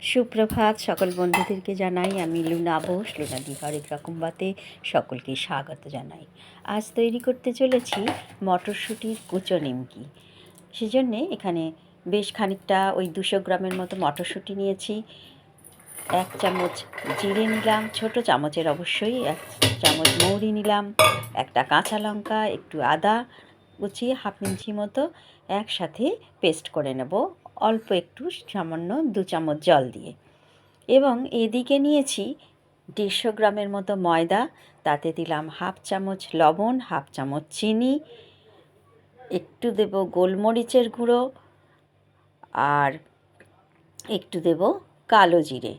সুপ্রভাত সকল বন্ধুদেরকে জানাই, আমি লুনা বোস, লুনা দি হরেক রকম বাতে সকলকে স্বাগত জানাই। আজ তৈরি করতে চলেছি মটরশুঁটির কুচো নিমকি। সেজন্যে এখানে বেশ খানিকটা ওই দুশো গ্রামের মতো মটরশুঁটি নিয়েছি। এক চামচ জিরে নিলাম, ছোট চামচের অবশ্যই এক চামচ মৌরি নিলাম, একটা কাঁচা লঙ্কা, একটু আদা কুচিয়ে হাফ ইঞ্চি মতো একসাথে পেস্ট করে নেব। অল্প একটু সামান্য দু চামচ জল দিয়ে। এবং এদিকে নিয়েছি দেড়শো গ্রামের মতো ময়দা, তাতে দিলাম হাফ চামচ লবণ, হাফ চামচ চিনি, একটু দেব গোলমরিচের গুঁড়ো আর একটু দেব কালো জিরে।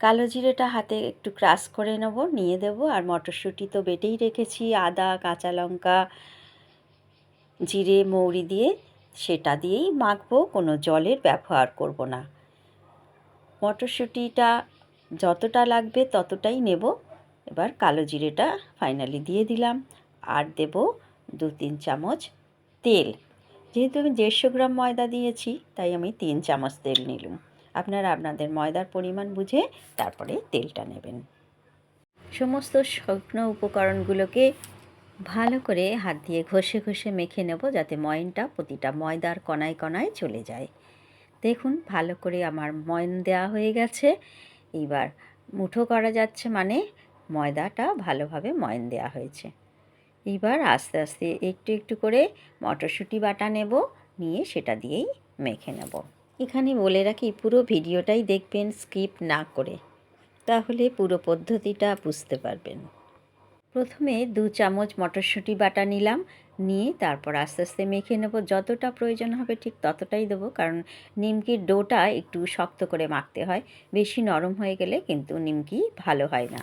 কালো জিরেটা হাতে একটু ক্রাশ করে নেব, নিয়ে দেব আর মটরশুঁটি তো বেটেই রেখেছি, আদা, কাঁচা লঙ্কা, জিরে, মৌরি দিয়ে সেটা দিয়েই মাখবো, কোনো জলের ব্যবহার করব না। মটরশুঁটিটা যতটা লাগবে ততটাই নেব। এবার কালো জিরেটা ফাইনালি দিয়ে দিলাম। আর দেব দু তিন চামচ তেল। যেহেতু আমি দেড়শো গ্রাম ময়দা দিয়েছি, তাই আমি তিন চামচ তেল নিলাম। আপনারা আপনাদের ময়দার পরিমাণ বুঝে তারপরে তেলটা নেবেন। সমস্ত শুকনো উপকরণগুলোকে ভালো করে হাত দিয়ে ঘষে ঘষে মেখে নেব যাতে ময়নটা প্রতিটা ময়দার কণায় কণায় চলে যায়। দেখুন, ভালো করে আমার ময়ন দেওয়া হয়ে গেছে। এবার মুঠো করা যাচ্ছে মানে ময়দাটা ভালোভাবে ময়ন দেওয়া হয়েছে। এবার আস্তে আস্তে একটু একটু করে মটরশুঁটি বাটা নেব, নিয়ে সেটা দিয়েই মেখে নেব। এখানে বলে রাখি, পুরো ভিডিওটাই দেখবেন, স্কিপ না করে। তাহলে পুরো পদ্ধতিটা বুঝতে পারবেন। প্রথমে দু চামচ মটরশুঁটি বাটা নিলাম, নিয়ে তারপর আস্তে আস্তে মেখে নেব। যতটা প্রয়োজন হবে ঠিক ততটাই দেবো, কারণ নিমকির ডোটা একটু শক্ত করে মাখতে হয়। বেশি নরম হয়ে গেলে কিন্তু নিমকি ভালো হয় না।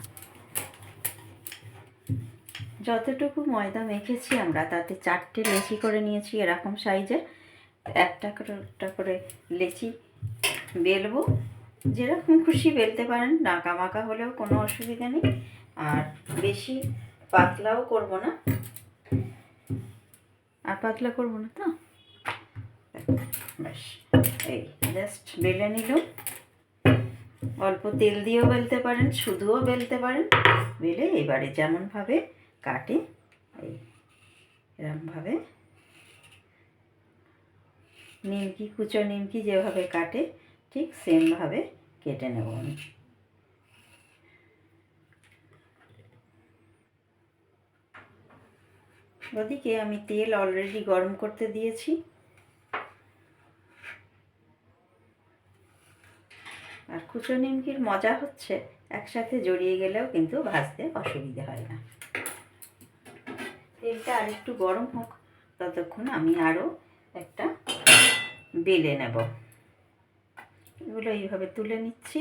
যতটুকু ময়দা মেখেছি আমরা, তাতে চারটে লেচি করে নিয়েছি এরকম সাইজের। একটা করে একটা করে লেচি বেলবো। যেরকম খুশি বেলতে পারেন নাকা মাকা হলেও কোনো অসুবিধা নেই। আর বেশি পাতলাও করব না। আর পাতলা করব না তো? ব্যাস এই জাস্ট বেলে নিল। অল্প তেল দিয়েও বেলতে পারেন শুধুও বেলতে পারেন। বেলে এবারে যেমনভাবে কাটে এই এরমভাবে। নিমকি কুচো নিমকি যেভাবে কাটে ঠিক সেমভাবে কেটে নেব আমি। ওদিকে আমি তেল অলরেডি গরম করতে দিয়েছি। আর কুচো নিমকির মজা হচ্ছে, একসাথে জড়িয়ে গেলেও কিন্তু ভাজতে অসুবিধে হয় না। তেলটা আর একটু গরম হোক, ততক্ষণ আমি আরও একটা বেলে নেব। এগুলো এইভাবে তুলে নিচ্ছি।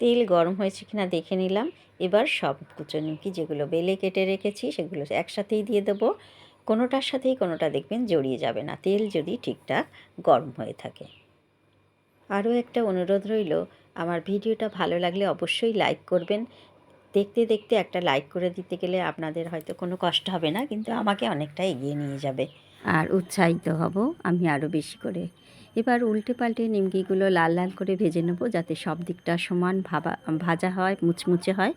তেল গরম হয়েছে কিনা দেখে নিলাম। এবার সব কুচো নিমকি যেগুলো বেলে কেটে রেখেছি, সেগুলো একসাথেই দিয়ে দেবো। কোনোটার সাথেই কোনোটা দেখবেন জড়িয়ে যাবে না। তেল যদি ঠিকঠাক গরম হয়ে থাকে। আরও একটা অনুরোধ রইল, আমার ভিডিওটা ভালো লাগলে অবশ্যই লাইক করবেন। দেখতে দেখতে একটা লাইক করে দিতে গেলে আপনাদের হয়তো কোনো কষ্ট হবে না, কিন্তু আমাকে অনেকটা এগিয়ে নিয়ে যাবে। আর উৎসাহিত হব আমি আরও বেশি করে। এবার উল্টে পাল্টে নিমকিগুলো লাল লাল করে ভেজে নেব যাতে সব দিকটা সমান ভাবা, ভাজা হয়, মুচমুচে হয়।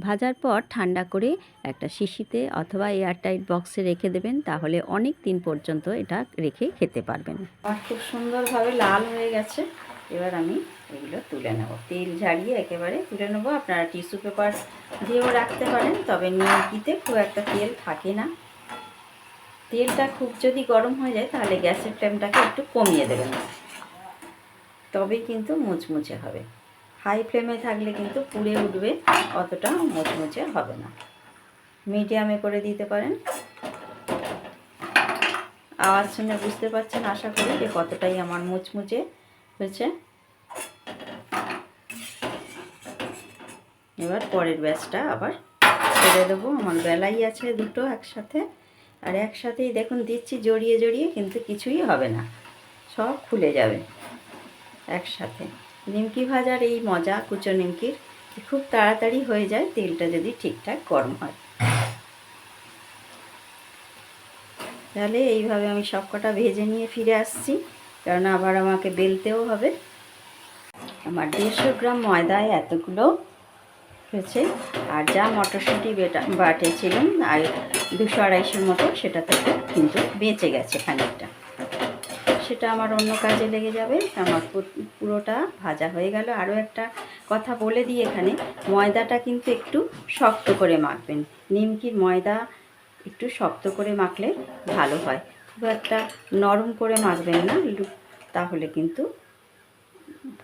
ভাজার পর ঠান্ডা করে একটা শিশিতে অথবা এয়ারটাইট বক্সে রেখে দেবেন, তাহলে অনেক দিন পর্যন্ত এটা রেখে খেতে পারবেন। আর খুব সুন্দরভাবে লাল হয়ে গেছে। এবার আমি এগুলো তুলে নেব। তেল ঝাড়িয়ে একেবারে তুলে নেব। আপনারা টিস্যু পেপার দিয়েও রাখতে পারেন, তবে নিমকিতে খুব একটা তেল থাকে না। তেলটা খুব যদি গরম হয়ে যায়, তাহলে গ্যাসের ফ্লেমটাকে একটু কমিয়ে দেবেন। তবেই কিন্তু মুচমুচে হবে। হাই ফ্লেমে থাকলে কিন্তু পুড়ে উঠবে, অতটা মুচমুচে হবে না। মিডিয়ামে করে দিতে পারেন। আওয়াজ শুনে বুঝতে পারছেন আশা করি যে কতটাই আমার মুচমুচে হয়েছে। এবার পরের ব্যাচটা আবার ছেড়ে দেবো। আমার বেলাই আছে দুটো একসাথে। আর একসাথেই দেখুন দিচ্ছি, জড়িয়ে জড়িয়ে কিন্তু কিছুই হবে না। সব খুলে যাবে একসাথে। নিমকি ভাজার এই মজা কুচো নিমকির খুব তাড়াতাড়ি হয়ে যায়, তেলটা যদি ঠিকঠাক গরম হয়। তাহলে এইভাবে আমি সবকটা ভেজে নিয়ে ফিরে আসছি, কারণ আবার আমাকে বেলতেও হবে। আমার দেড়শো গ্রাম ময়দায় এতগুলো হয়েছে। আর যা মটরশুঁটি বেটা বাটেছিলাম আর দুশো আড়াইশোর মতো, সেটা থেকে কিন্তু বেঁচে গেছে খানিকটা। সেটা আমার অন্য কাজে লেগে যাবে। আমার পুরোটা ভাজা হয়ে গেল। আরও একটা কথা বলে দিই এখানে। ময়দাটা কিন্তু একটু শক্ত করে মাখবেন। নিমকির ময়দা একটু শক্ত করে মাখলে ভালো হয়। খুব একটা নরম করে মাখবেন না তাহলে কিন্তু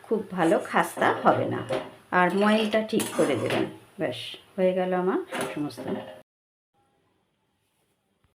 খুব ভালো খাস্তা হবে না। আর ময়েলটা ঠিক করে দেবেন। ব্যাস হয়ে গেল আমার সমস্ত।